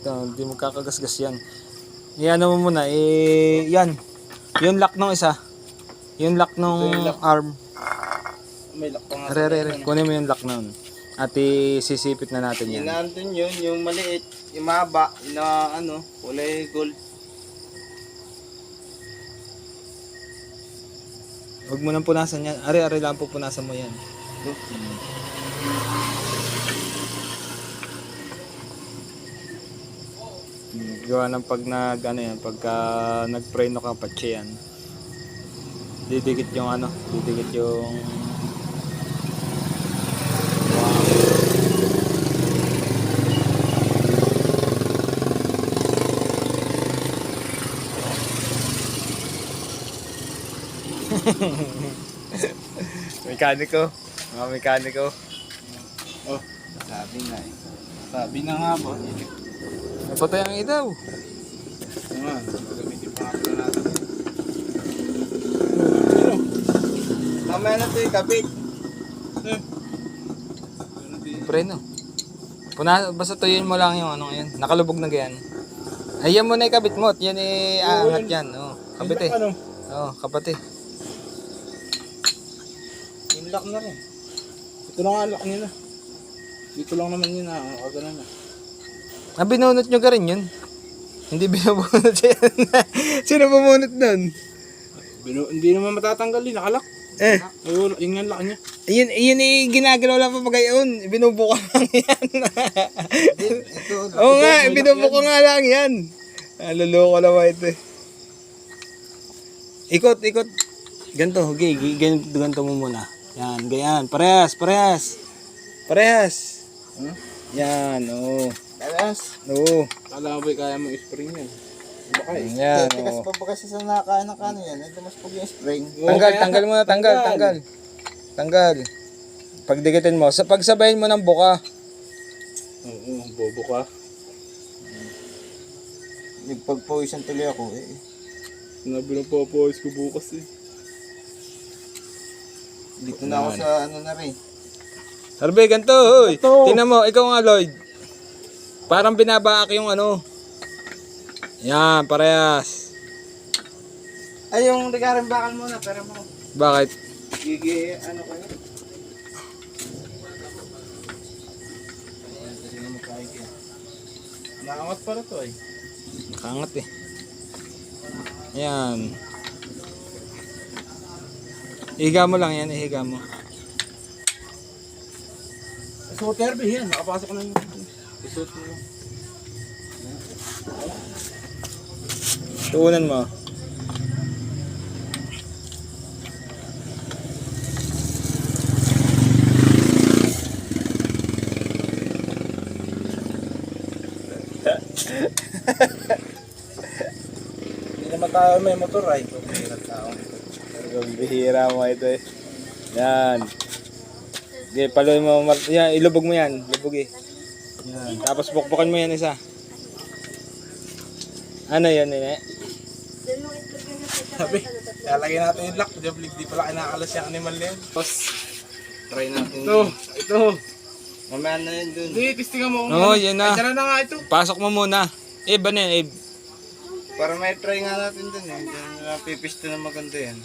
Hindi magkakagasgas yan. Yan mo muna, eh, yan. Yung lock ng isa. Yung lock ng arm. May lock pa nga. Re, re, re. Kunin mo yung lock nun. At isisipit na natin yan. Yan yun, yung maliit, yung mahaba, na ano, kulay gold. Huwag mo nang punasan yan. Are, are lang po punasan mo yan. Ito. Gawa ng pag nag, ano yan, pagka nag-preno ka, patche yan. Didikit yung ano, didikit yung... mekaniko, mga mekaniko. Oh, sabi na eh. Sabi na nga ba? Napatay ang. Ano nga, gagamitin pa pala natin. Mamaya na ito yung. Ano din? Preno. Puna, basta tuyuin mo lang yung ano ngayon. Nakalubog na ganyan. Ayan mo na ikabit mo. Yan eh, aangat yan. Oh, kabit eh. Ano? Oh, kapat eh. Yung lock na rin. Ito na nga ang lock nila. Dito lang naman yun ah. Ako na na. Ah, binunot nyo ka rin yun. Hindi binubunot yan. Sino bumunot nun? Binu hindi naman matatanggal yun. Nakalak. Eh, Ay, wala. Yung nga lock niya. yun, yun eh, ginagalaw lang pa pagayon. Binubuko lang yan. Ito. Oo nga, binubuko nga lang yan. Ah, luloko naman ito eh. Ikot, ikot. Ganto, okay, ganito, ganito mo muna. Yan, ganyan. Parehas, parehas. Parehas. Hmm? Yan, oo. Alas. Oo. Kala mo ba kaya mo i-spring yan? Baka eh. Yan, Tikas oo. pa ba kasi sa nakain ng kano yan? Ito mas pag yung spring. Tanggal, tanggal mo na, tanggal, tanggal. Tanggal. Pagdikitin mo, sa pagsabayin mo ng buka. Oo, bobo ka. Nagpagpawisan tuloy ako eh. Sinabi ng papawas ko bukas eh. Dito na ako sa ano na rin. Harvey, ganito, hoy. Ganto. Tingnan mo, ikaw nga, Lloyd. Parang binabaak yung ano. Yan, parehas. Ay, yung ligarin bakal muna, pero mo. Bakit? Gigi, ano kayo? Naangat pala to eh. Nakangat eh. Yan. Ihiga mo lang yan, ihiga mo. So, Terby, yan. Nakapasok na yung Isuot mo. Tuunan mo. Hindi naman tayo may motor ay. Kumirat tao. Talagang bihira mo ito eh. Yan. Okay, paloy mo. Yan, ilubog mo yan. Lubog eh. Yan. Tapos bukbukan mo yan isa. Ano yan, nene? Sabi, lalagay natin yung lock. Di, di pala kinakalas yung animal na yan. Tapos, try natin. Ito, ito. Mamaya na yun dun. Hindi, testingan mo Oo, ano. yan na. Ay, na nga ito. Pasok mo muna. Eh, ba na yan? Eh, Para may try nga natin dun eh. Na pipisto na maganda yan.